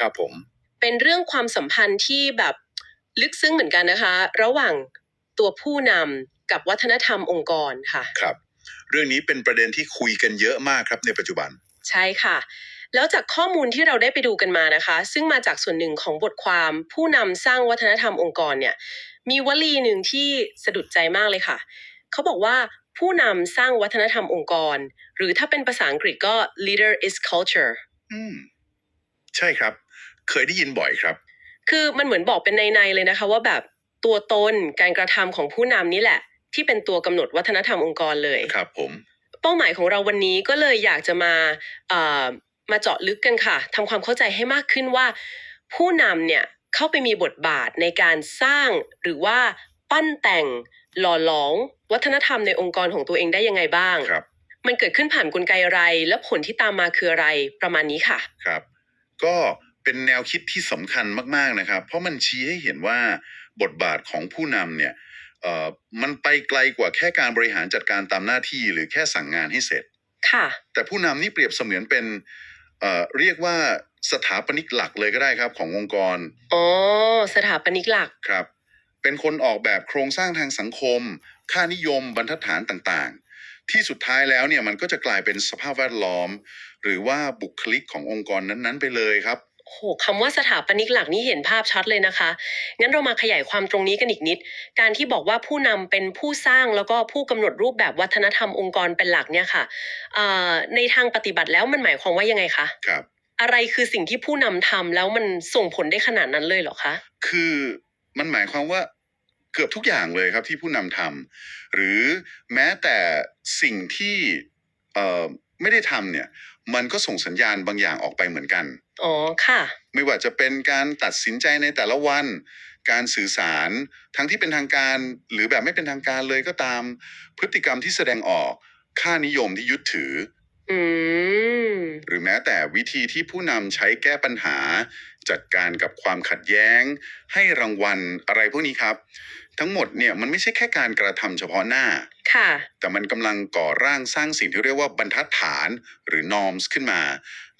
ครับผม เป็นเรื่องความสัมพันธ์ที่แบบลึกซึ้งเหมือนกันนะคะ ระหว่างตัวผู้นำกับวัฒนธรรมองค์กรค่ะ ครับ เรื่องนี้เป็นประเด็นที่คุยกันเยอะมากครับในปัจจุบัน ใช่ค่ะ แล้วจากข้อมูลที่เราได้ไปดูกันมานะคะ ซึ่งมาจากส่วนหนึ่งของบทความผู้นำสร้างวัฒนธรรมองค์กรเนี่ย มีวลีหนึ่งที่สะดุดใจมากเลยค่ะ เขาบอกว่าผู้นำสร้างวัฒนธรรมองค์กร หรือถ้าเป็นภาษาอังกฤษก็ leader is culture อืม ใช่ครับ เคยได้ยินบ่อยครับ คือมันเหมือนบอกเป็นในๆเลยนะคะ ว่าแบบตัวตนการกระทำของผู้นำนี่แหละ ที่เป็นตัวกำหนดวัฒนธรรมองค์กรเลยครับ ผม เป้าหมายของเราวันนี้ก็เลยอยากจะมาเอ่อมาเจาะลึกกันค่ะทำความเข้าใจให้มากขึ้นว่า ผู้นำเนี่ยเข้าไปมีบทบาทในการสร้างหรือว่าปั้นแต่งหล่อหลอมวัฒนธรรมในองค์กรของตัวเองได้ยังไงบ้างครับมันเกิดขึ้นผ่านกลไกอะไร และผลที่ตามมาคืออะไรประมาณนี้ค่ะ ครับ ก็เป็นแนวคิดที่สำคัญมากๆนะครับ เพราะมันชี้ให้เห็นว่าบทบาทของผู้นำเนี่ยเอ่อมันไปไกลกว่าแค่การบริหารจัดการตามหน้าที่หรือแค่สั่งงานให้เสร็จ ค่ะ แต่ผู้นำนี่เปรียบเสมือนเป็นเอ่อเรียกว่าสถาปนิกหลักเลยก็ได้ครับขององค์กรอ๋อสถาปนิกหลักครับ เป็นคนออกแบบโครงสร้างทางสังคม ค่านิยมบรรทัดฐานต่างๆ ที่สุดท้ายแล้วเนี่ยมันก็จะกลายเป็นสภาพแวดล้อม หรือว่าบุคลิกขององค์กรนั้นๆ ไปเลยครับโอ้โหคำว่าสถาปนิกหลักนี่เห็นภาพชัดเลยนะคะ งั้นเรามาขยายความตรงนี้กันอีกนิด การที่บอกว่าผู้นำเป็นผู้สร้างแล้วก็ผู้กำหนดรูปแบบวัฒนธรรมองค์กรเป็นหลักเนี่ยค่ะเอ่อในทางปฏิบัติแล้วมันหมายความว่ายังไงคะครับอะไรคือสิ่งที่ผู้นำทำแล้วมันส่งผลได้ขนาดนั้นเลยเหรอคะ คือมันหมายความว่า เกือบทุกอย่างเลยครับที่ผู้นำทำหรือแม้แต่สิ่งที่เอ่อไม่ได้ทำเนี่ย มันก็ส่งสัญญาณบางอย่างออกไปเหมือนกันอ๋อค่ะ ไม่ว่าจะเป็นการตัดสินใจในแต่ละวัน การสื่อสารทั้งที่เป็นทางการ หรือแบบไม่เป็นทางการเลยก็ตาม พฤติกรรมที่แสดงออกค่านิยมที่ยึดถืออืมหรือแม้แต่วิธีที่ผู้นำใช้แก้ปัญหา จัดการกับความขัดแย้ง ให้รางวัลอะไรพวกนี้ครับ ทั้งหมดเนี่ยมันไม่ใช่แค่การกระทำเฉพาะหน้า ค่ะ แต่มันกำลังก่อร่างสร้างสิ่งที่เรียกว่าบรรทัดฐานหรือ norms ขึ้นมา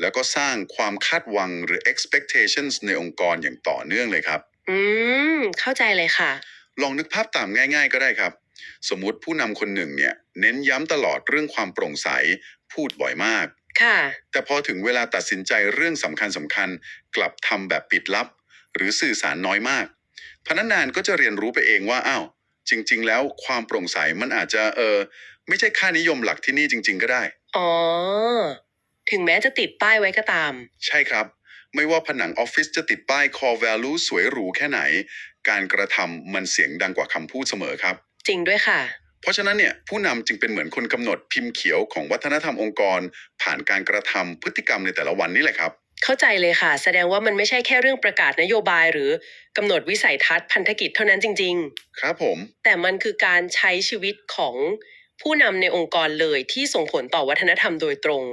แล้วก็สร้างความคาดหวังหรือ expectations ในองค์กรอย่างต่อเนื่องเลยครับ อืม เข้าใจเลยค่ะ ลองนึกภาพตามง่าย ๆ ก็ได้ครับ สมมุติผู้นำคนหนึ่งเนี่ย เน้นย้ำตลอดเรื่องความโปร่งใสพูดบ่อยมาก ค่ะ แต่พอถึงเวลาตัดสินใจเรื่องสำคัญสำคัญๆกลับทำแบบปิดลับ หรือสื่อสารน้อยมาก พนักงานก็จะเรียนรู้ไปเองว่าอ้าวจริง ๆ แล้วความโปร่งใสมันอาจจะเออไม่ใช่ค่านิยมหลักที่นี่จริง ๆ ก็ได้ อ๋อ ถึงแม้จะติดป้ายไว้ก็ตาม ใช่ครับ ไม่ว่าผนังออฟฟิศจะติดป้าย core value สวยหรูแค่ไหน การกระทำมันเสียงดังกว่าคำพูดเสมอครับ จริงด้วยค่ะ เพราะฉะนั้นเนี่ยผู้นำจึงเป็นเหมือนคนกำหนดพิมพ์เขียวของวัฒนธรรมองค์กร ผ่านการกระทำพฤติกรรมในแต่ละวันนี่แหละครับ เข้าใจเลยค่ะ แสดงว่ามันไม่ใช่แค่เรื่องประกาศนโยบายหรือกำหนดวิสัยทัศน์พันธกิจเท่านั้นจริง ครับผม ๆ แต่มันคือการใช้ชีวิตของผู้นำในองค์กรเลยที่ส่งผลต่อวัฒนธรรมโดยตรง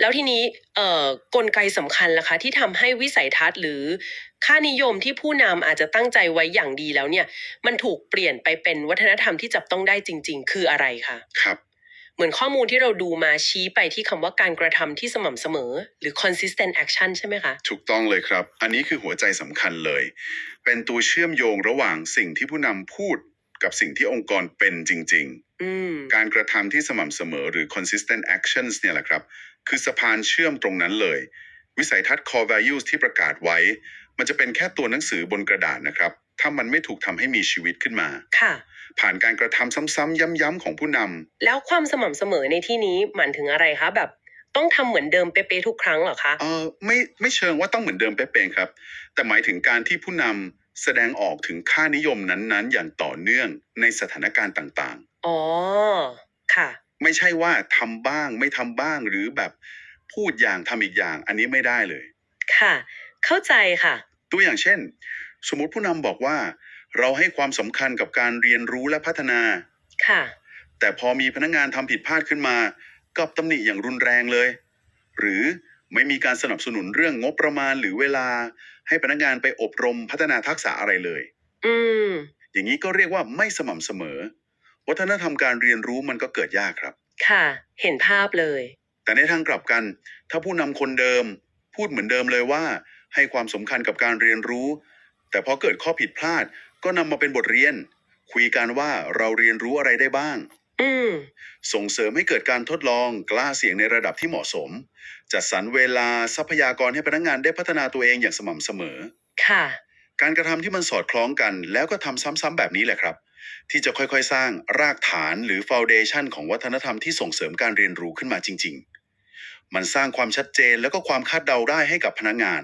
แล้วทีนี้เอ่อกลไกสำคัญล่ะคะ ที่ทำให้วิสัยทัศน์หรือค่านิยมที่ผู้นำอาจจะตั้งใจไว้อย่างดีแล้วเนี่ย มันถูกเปลี่ยนไปเป็นวัฒนธรรมที่จับต้องได้จริง ๆ คืออะไรคะ ครับ เหมือนข้อมูลที่เราดูมาชี้ไปที่คำว่าการกระทำที่สม่ำเสมอ หรือ consistent action ใช่ไหมคะ ถูกต้องเลยครับ อันนี้คือหัวใจสำคัญเลย เป็นตัวเชื่อมโยงระหว่างสิ่งที่ผู้นำพูดกับสิ่งที่องค์กรเป็นจริง อืม ๆ การกระทำที่สม่ำเสมอหรือ consistent actions เนี่ยแหละครับ คือสะพานเชื่อมตรงนั้นเลย วิสัยทัศน์ core values ที่ประกาศไว้ มันจะเป็นแค่ตัวหนังสือบนกระดาษนะครับ ถ้ามันไม่ถูกทำให้มีชีวิตขึ้นมา ค่ะ ผ่านการกระทำซ้ำๆย้ำๆของผู้นำแล้วความสม่ำเสมอในที่นี้หมายถึงอะไรคะแบบต้องทำเหมือนเดิมเป๊ะๆทุกครั้งเหรอคะเออไม่ไม่เชิงว่าต้องเหมือนเดิมเป๊ะๆครับ แต่หมายถึงการที่ผู้นำแสดงออกถึงค่านิยมนั้นๆ อย่างต่อเนื่องในสถานการณ์ต่างอ๋อ ค่ะๆไม่ใช่ว่าทำบ้างไม่ทำบ้างหรือแบบพูดอย่างทำอีกอย่าง อันนี้ไม่ได้เลย ค่ะ เข้าใจค่ะ ตัวอย่างเช่น สมมติผู้นำบอกว่า เราให้ความสำคัญกับการเรียนรู้และพัฒนา ค่ะ แต่พอมีพนักงานทำผิดพลาดขึ้นมากับตำหนิอย่างรุนแรงเลย หรือไม่มีการสนับสนุนเรื่องงบประมาณหรือเวลา ให้พนักงานไปอบรมพัฒนาทักษะอะไรเลย อืม อย่างนี้ก็เรียกว่าไม่สม่ำเสมอ วัฒนธรรมการเรียนรู้มันก็เกิดยากครับ ค่ะ เห็นภาพเลย แต่ในทางกลับกัน ถ้าผู้นำคนเดิม พูดเหมือนเดิมเลยว่า ให้ความสำคัญกับการเรียนรู้ แต่พอเกิดข้อผิดพลาด ก็นำมาเป็นบทเรียน คุยกันว่าเราเรียนรู้อะไรได้บ้าง อืม ส่งเสริมให้เกิดการทดลองกล้าเสี่ยงในระดับที่เหมาะสม จัดสรรเวลาทรัพยากรให้พนักงานได้พัฒนาตัวเองอย่างสม่ำเสมอ ค่ะ การกระทำที่มันสอดคล้องกัน แล้วก็ทำซ้ำๆแบบนี้แหละครับ ที่จะค่อยๆ สร้างรากฐานหรือฟ u วเดชันของวัฒนธรรมที่ส่งเสริมการเรียนรู้ขึ้นมาจริง ๆ มันสร้างความชัดเจนแล้วก็ความคาดเดาได้ให้กับพนักงาน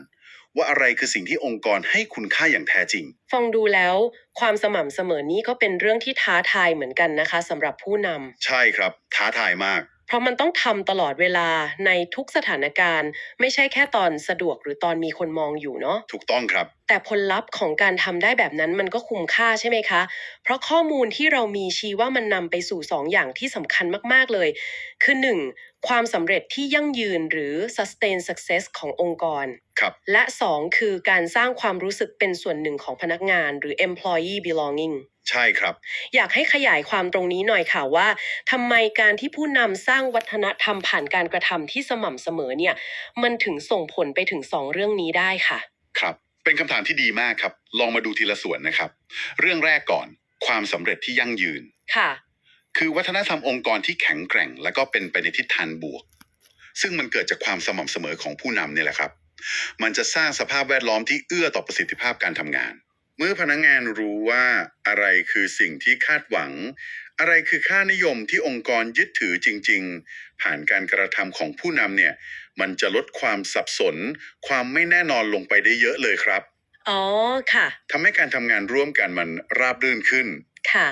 ว่าอะไรคือสิ่งที่องค์กรให้คุณค่าอย่างแท้จริง ฟังดูแล้ว ความสม่ำเสมอนี้ก็เป็นเรื่องที่ท้าทายเหมือนกันนะคะสำหรับผู้นำใช่ครับ ท้าทายมาก เพราะมันต้องทำตลอดเวลาในทุกสถานการณ์ ไม่ใช่แค่ตอนสะดวกหรือตอนมีคนมองอยู่เนาะ ถูกต้องครับ แต่ผลลัพธ์ของการทำได้แบบนั้นมันก็คุ้มค่าใช่ไหมคะ เพราะข้อมูลที่เรามีชี้ว่ามันนำไปสู่ 2 อย่างที่สำคัญมากๆเลย คือ 1. ความสำเร็จที่ยั่งยืนหรือ sustain success ขององค์กร ครับ และ 2 คือการสร้างความรู้สึกเป็นส่วนหนึ่งของพนักงานหรือ employee belonging ใช่ครับ อยากให้ขยายความตรงนี้หน่อยค่ะว่าทำไมการที่ผู้นำสร้างวัฒนธรรมผ่านการกระทำที่สม่ำเสมอเนี่ย มันถึงส่งผลไปถึงสองเรื่องนี้ได้ค่ะ ครับเป็นคำถามที่ดีมากครับ ลองมาดูทีละส่วนนะครับ เรื่องแรกก่อนความสำเร็จที่ยั่งยืนค่ะ คือวัฒนธรรมองค์กรที่แข็งแกร่ง และก็เป็นไปในทิศทางบวก ซึ่งมันเกิดจากความสม่ำเสมอของผู้นำเนี่ยแหละครับ มันจะสร้างสภาพแวดล้อมที่เอื้อต่อประสิทธิภาพการทำงาน เมื่อพนักงงานรู้ว่าอะไรคือสิ่งที่คาดหวัง อะไรคือค่านิยมที่องค์กรยึดถือจริง ๆ ผ่านการกระทำของผู้นำเนี่ย มันจะลดความสับสน ความไม่แน่นอนลงไปได้เยอะเลยครับอ๋อค่ะทำให้การทำงานร่วมกันมันราบรื่นขึ้น ค่ะ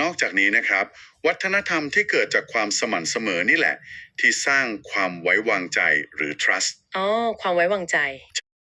นอกจากนี้นะครับ วัฒนธรรมที่เกิดจากความสม่ำเสมอนี่แหละ ที่สร้างความไว้วางใจหรือ trust อ๋อความไว้วางใจ